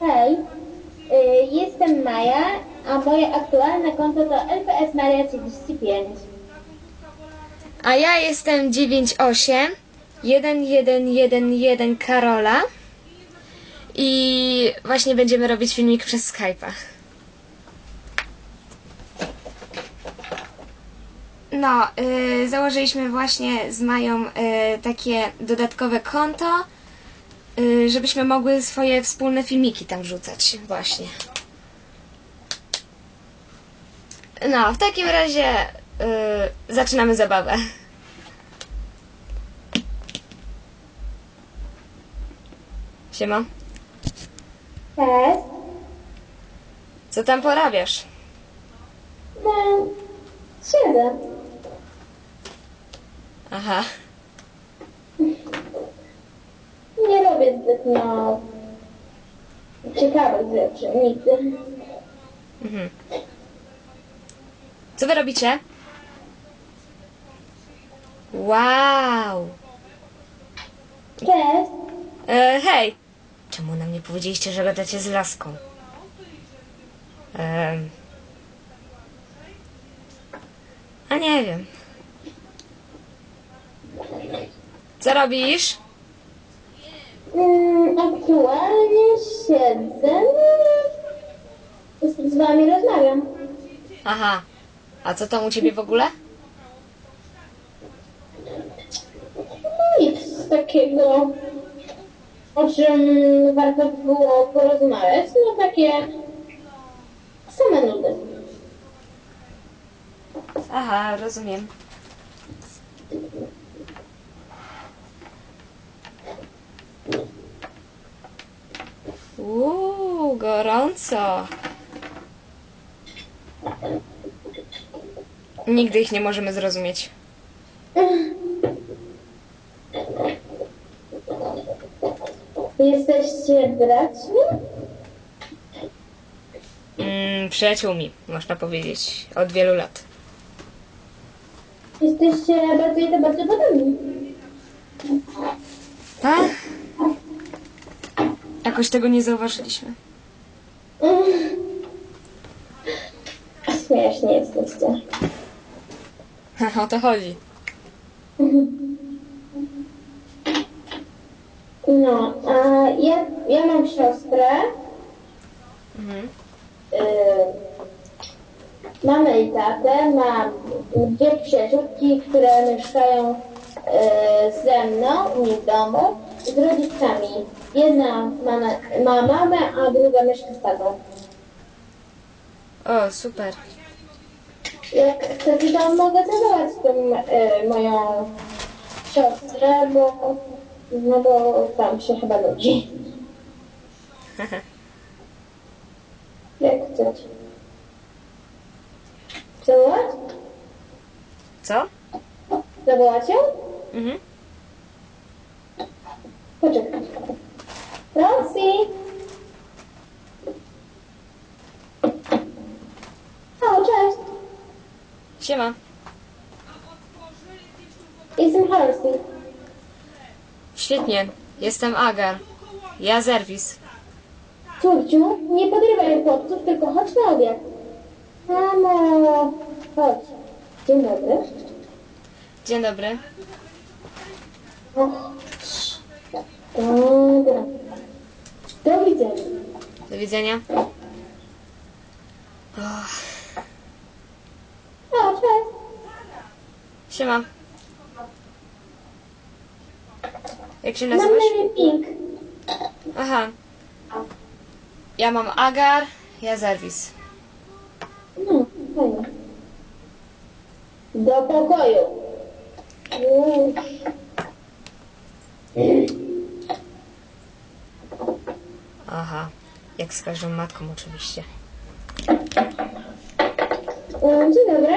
Hej, y, jestem Maja, a moje aktualne konto to LPS Maria 35. A ja jestem 98 1111 Karola i właśnie będziemy robić filmik przez Skype'a. No, y, założyliśmy właśnie z Mają y, takie dodatkowe konto, y, żebyśmy mogły swoje wspólne filmiki tam wrzucać właśnie. No, w takim razie y, zaczynamy zabawę. Siema. Cześć. Co tam porabiasz? No, siedzę. Aha. Nie robię zbytnio ciekawych rzeczy, nigdy. Mhm. Co wy robicie? Wow. Cześć. E, hej. Czemu nam nie powiedzieliście, że gadacie z laską? Em. A nie wiem. Co robisz? Aktualnie siedzę no z wami rozmawiam. Aha. A co tam u ciebie w ogóle? Nic takiego, o czym warto by było porozmawiać. No takie same nudy. Aha, rozumiem. Uuu, gorąco. Nigdy ich nie możemy zrozumieć. Jesteście braćmi? Mm, przyjaciółmi, można powiedzieć, od wielu lat. Jesteście bardzo i to bardzo podobni. Tak? Jakoś tego nie zauważyliśmy. Śmiesznie jesteście. o to chodzi. No, a ja, ja mam siostrę, Mhm. y, mamę i tatę, mam dwie przyjaciółki, które mieszkają y, ze mną u mnie w domu z rodzicami. Jedna ma, na, ma mamę, a druga mieszka z tatą. O, super. Jak chcecie, to mogę zawołać tą y, moją siostrę, bo, no bo tam się chyba nudzi. Jak chcecie. Zawołać? Co? Zawołać ją? Mhm. Poczekaj. Roxy! O, cześć! Siema. Jestem Halsey. Świetnie. Jestem Agar. Ja Zerwis. Córciu, nie podrywaj chłopców, tylko chodź na obiad. Mamo, chodź. Dzień dobry. Dzień dobry. Och, dobra. Do widzenia. Do widzenia. O, cześć. Siema. Jak się Mam na nazywasz? imię Pink. Aha. Ja mam Agar, ja Zerwis. No, fajnie. Do pokoju. Mm. Aha. Jak z każdą matką oczywiście. Mm, Dzień dobry.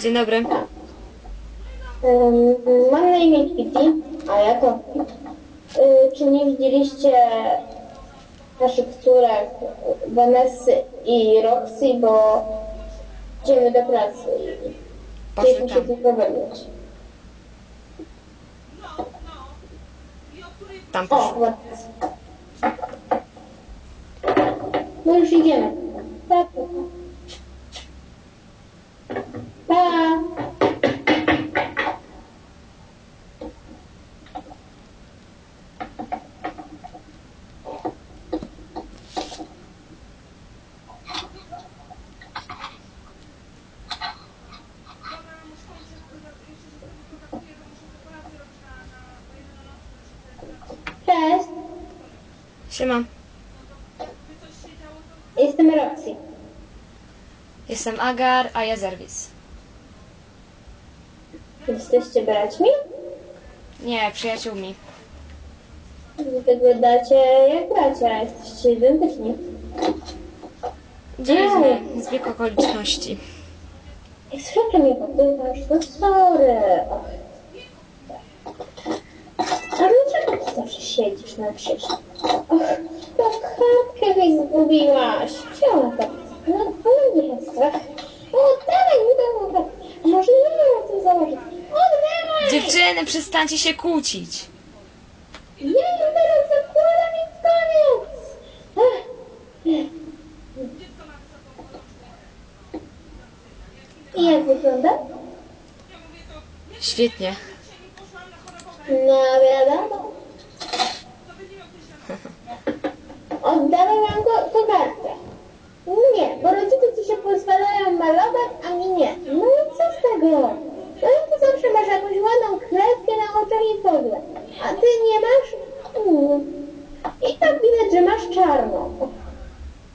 Dzień dobry. Em, mam na imię Kitty, a ja to. Y, czy nie widzieliście naszych córek Vanessy i Roxy, bo idziemy do pracy i chcieliśmy się tylko o której Tam O, poszło. ładnie. No już idziemy. Pa. Pa. Cześć. Siema. Jestem Roxy. Jestem Agar, a ja Zerwis. Jesteście braćmi? Nie, przyjaciółmi. Wyglądacie jak bracia, jesteście identyczni. Dziwne, zbieg okoliczności. Jak zwykle mnie popychasz, to sorry. A dlaczego ty zawsze siedzisz na krześle? Och, tą kartkę mi zgubiłaś. Tam jest? No, no nie jest. Ach. O, dawaj mi kartkę. A Może ja mam to założyć? Oddawaj! Dziewczyny, przestańcie się kłócić. Ja ją teraz zakładam i koniec! Ach. I jak wygląda? Świetnie. No wiadomo. Oddawaj wam go, kokartę. Nie, bo rodzice ci się pozwalają malować, a mi nie. No i co z tego? No i ty zawsze masz jakąś ładną kreskę na oczach i w ogóle. A ty nie masz? Mm. I tak widać, że masz czarną.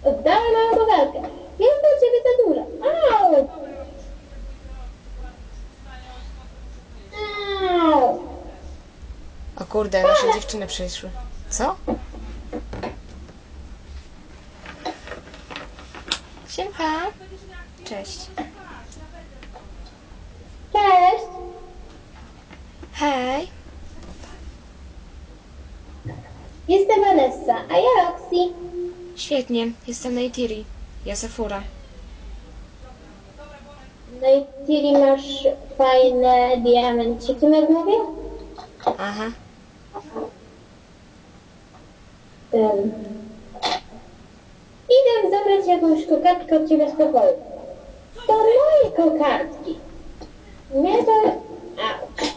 Oddawaj moją kokartę. Jest dla ciebie za duża. Au! Au! O kurde, nasze dziewczyny przyszły. Co? Siemka. Cześć. Cześć! Hej. Jestem Vanessa, a ja Roxy. Świetnie, jestem Neytiri. Ja Safura. No i Tiri masz fajne diamenciki na głowie? Aha. Um. Jakąś kokardkę od ciebie z pokoju. To moje kokardki. Mnie to... Auć.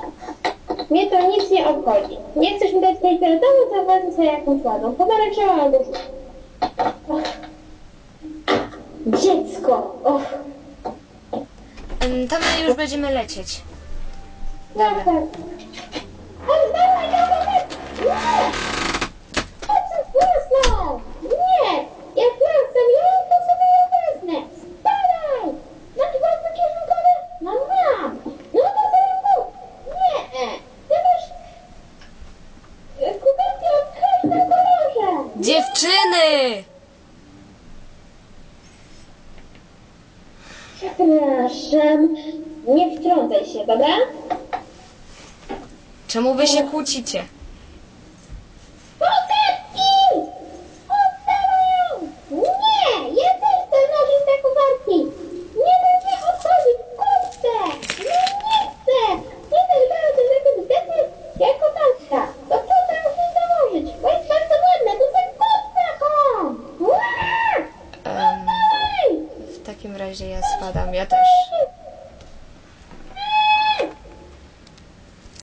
Mnie to nic nie obchodzi. Nie chcesz mi dać tej fioletowej, to wezmę sobie jakąś ładną. Pomarańczową albo. Och. Dziecko! Och. Ym, To my już będziemy lecieć. Tak, tak. Ale dawaj, dawaj! Nie! Po co własną? Nie! Jak mam samą, to sobie ją wezmę. Spadaj! Masz własne kieszonkowe? No mam. No to sobie kup. Nie! Ty masz e, kuberty o każdym kolorze. Dziewczyny! Przepraszam. Nie wtrącaj się, dobra? Czemu wy się kłócicie?